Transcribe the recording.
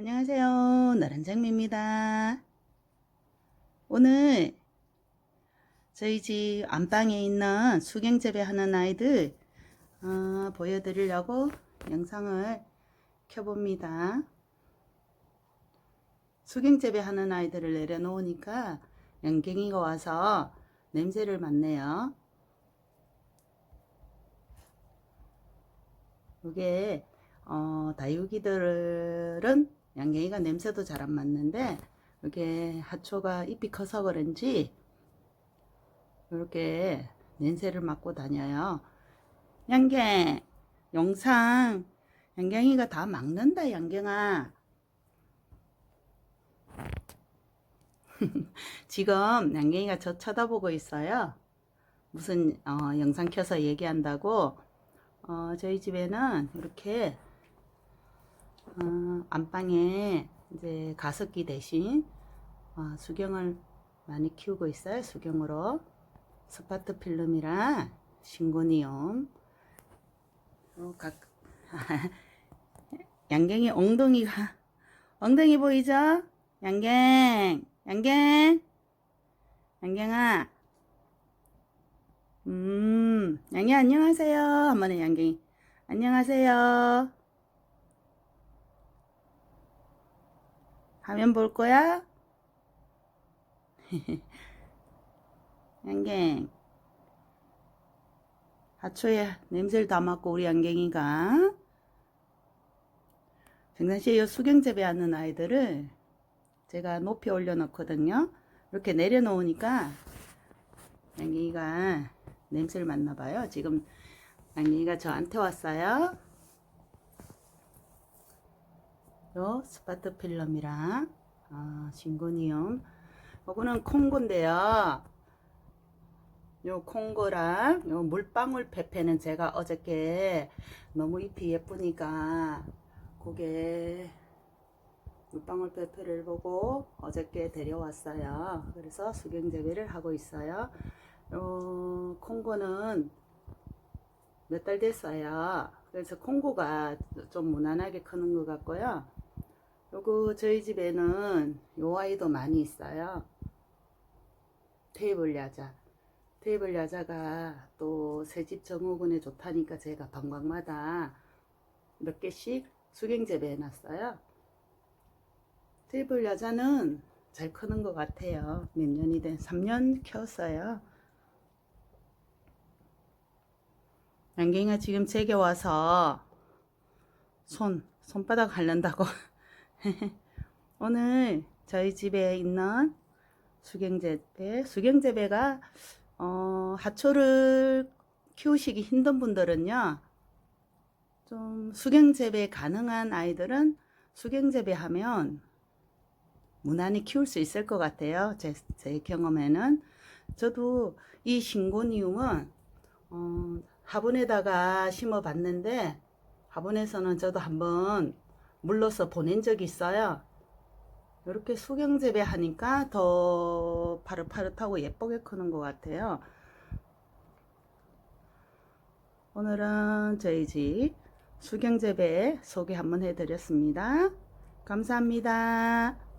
안녕하세요. 나란장미입니다. 오늘 저희 집 안방에 있는 수경재배 하는 아이들 어, 보여드리려고 영상을 켜봅니다. 수경재배 하는 아이들을 내려놓으니까 양갱이가 와서 냄새를 맡네요. 이게 어, 다육이들은 양갱이가 냄새도 잘안 맡는데 이게 하초가 잎이 커서 그런지 이렇게 냄새를 맡고 다녀요. 양갱 영상 양갱이가 다 막는다 양갱아. 지금 양갱이가 저 쳐다보고 있어요. 무슨 어, 영상 켜서 얘기한다고 어, 저희 집에는 이렇게 어, 안방에 이제 가습기 대신 어, 수경을 많이 키우고 있어요. 수경으로. 스파트 필름이랑 신고니움 어, 각 양갱이 엉덩이가 엉덩이 보이죠? 양갱 양갱. 양갱아. 음 양갱 안녕하세요. 한번 해 양갱이. 안녕하세요 화면 볼 거야? 양갱 하초에 냄새를 다 맡고 우리 양갱이가 평상시에 이 수경 재배하는 아이들을 제가 높이 올려놓거든요. 이렇게 내려놓으니까 양갱이가 냄새를 맡나 봐요. 지금 양갱이가 저한테 왔어요. 요 스파트 필름이랑 아, 진고니움 요거는 콩고인데요. 요 콩고랑 요 물방울 페페는 제가 어저께 너무 잎이 예쁘니까 그게 물방울 페페를 보고 어저께 데려왔어요. 그래서 수경 재배를 하고 있어요. 요 콩고는 몇 달 됐어요. 그래서 콩고가 좀 무난하게 크는 것 같고요. 요거 저희 집에는 요 아이도 많이 있어요. 테이블 야자. 테이블 야자가 또 새집 정호군에 좋다니까 제가 방광마다 몇 개씩 수경 재배해 놨어요. 테이블 야자는 잘 크는 것 같아요. 몇 년이 된 3년 키웠어요. 양갱이가 지금 제게 와서 손, 손바닥 하른다고 오늘 저희 집에 있는 수경재배, 수경재배가 어, 하초를 키우시기 힘든 분들은요, 좀 수경재배 가능한 아이들은 수경재배 하면 무난히 키울 수 있을 것 같아요. 제, 제 경험에는. 저도 이 신고니움은, 어, 화분에다가 심어 봤는데, 화분에서는 저도 한번 물러서 보낸 적이 있어요. 이렇게 수경 재배 하니까 더 파릇파릇하고 예쁘게 크는 것 같아요. 오늘은 저희 집 수경 재배 소개 한번 해드렸습니다. 감사합니다.